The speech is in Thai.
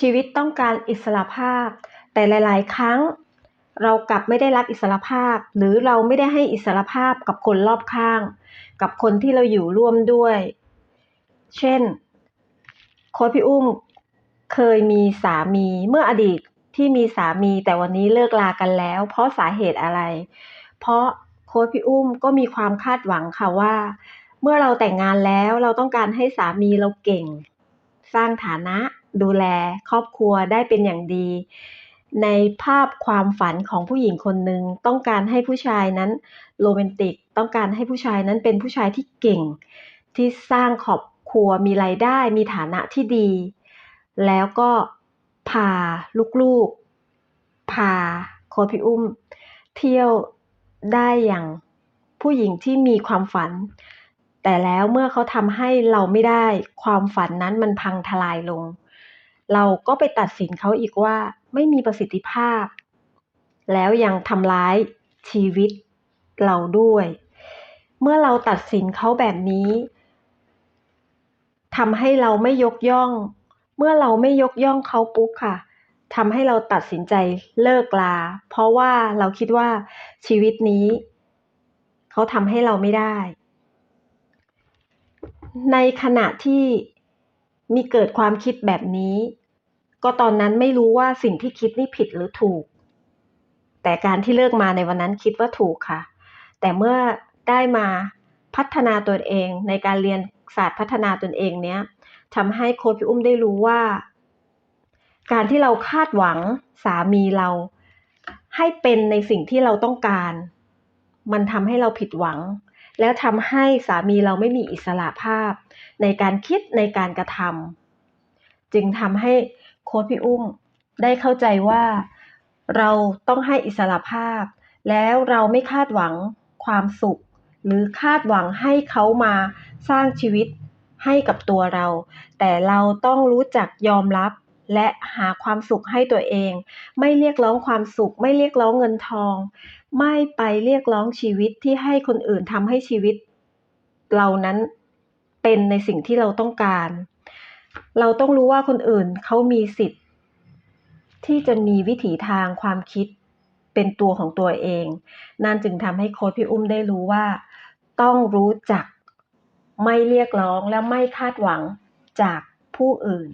ชีวิตต้องการอิสระภาพ แต่หลาย ๆ ครั้ง เรากลับไม่ได้รับอิสระภาพ หรือเราไม่ได้ให้อิสระภาพกับคนรอบข้าง กับคนที่เราอยู่ร่วมด้วย เช่น โค้ชพี่อุ้มเคยมีสามีเมื่ออดีตที่มีสามีแต่วันนี้เลิกลากันแล้ว เพราะสาเหตุอะไร เพราะโค้ชพี่อุ้มก็มีความคาดหวังค่ะว่า เมื่อเราแต่งงานแล้วเราต้องการให้สามีเราเก่ง สร้างฐานะ ดูแลครอบครัวได้เป็นอย่างดี ในภาพความฝันของผู้หญิงคนหนึ่งต้องการให้ผู้ชายนั้นโรแมนติก ต้องการให้ผู้ชายนั้นเป็นผู้ชายที่เก่ง ที่สร้างครอบครัวมีรายได้มีฐานะที่ดี แล้วก็พาลูกๆ พาโค้พี่อุ้ม เที่ยวได้อย่างผู้หญิงที่มีความฝัน แต่แล้วเมื่อเขาทำให้เราไม่ได้ความฝันนั้นมันพังทลายลง เราก็ไปตัดสินเขาอีกว่าไม่มีประสิทธิภาพ แล้วยังทำร้ายชีวิตเราด้วย เมื่อเราตัดสินเขาแบบนี้ทำให้เราไม่ยกย่อง เมื่อเราไม่ยกย่องเขาปุ๊บค่ะทำให้เราตัดสินใจเลิกลา เพราะว่าเราคิดว่าชีวิตนี้ เขาทำให้เราไม่ได้ ในขณะที่ มีเกิดความคิดแบบนี้ ก็ตอนนั้นไม่รู้ว่าสิ่งที่คิดนี่ผิดหรือถูก แต่การที่เลิกมาในวันนั้นคิดว่าถูกค่ะ แต่เมื่อได้มาพัฒนาตนเอง ในการเรียนศาสตร์พัฒนาตนเองเนี้ยทำให้โค้ชพี่อุ้มได้รู้ว่า การที่เราคาดหวังสามีเรา ให้เป็นในสิ่งที่เราต้องการ มันทำให้เราผิดหวัง แล้วทำให้สามีเราไม่มีอิสระภาพ ในการคิดในการกระทำจึงทำให้โค้ชพี่อุ้มได้เข้าใจว่าเราต้องให้อิสระภาพ แล้วเราไม่คาดหวังความสุข หรือคาดหวังให้เขามาสร้างชีวิตให้กับตัวเรา แต่เราต้องรู้จักยอมรับ และหาความสุขให้ตัวเอง ไม่เรียกร้องความสุข ไม่เรียกร้องเงินทอง ไม่ไปเรียกร้องชีวิตที่ให้คนอื่นทำให้ชีวิต เรานั้นเป็นในสิ่งที่เราต้องการ เราต้องรู้ว่าคนอื่นเขามีสิทธิ์ ที่จะมีวิถีทางความคิดเป็นตัวของตัวเอง นั่นจึงทำให้โค้ชพี่อุ้มได้รู้ว่า ต้องรู้จักไม่เรียกร้องและไม่คาดหวังจากผู้อื่น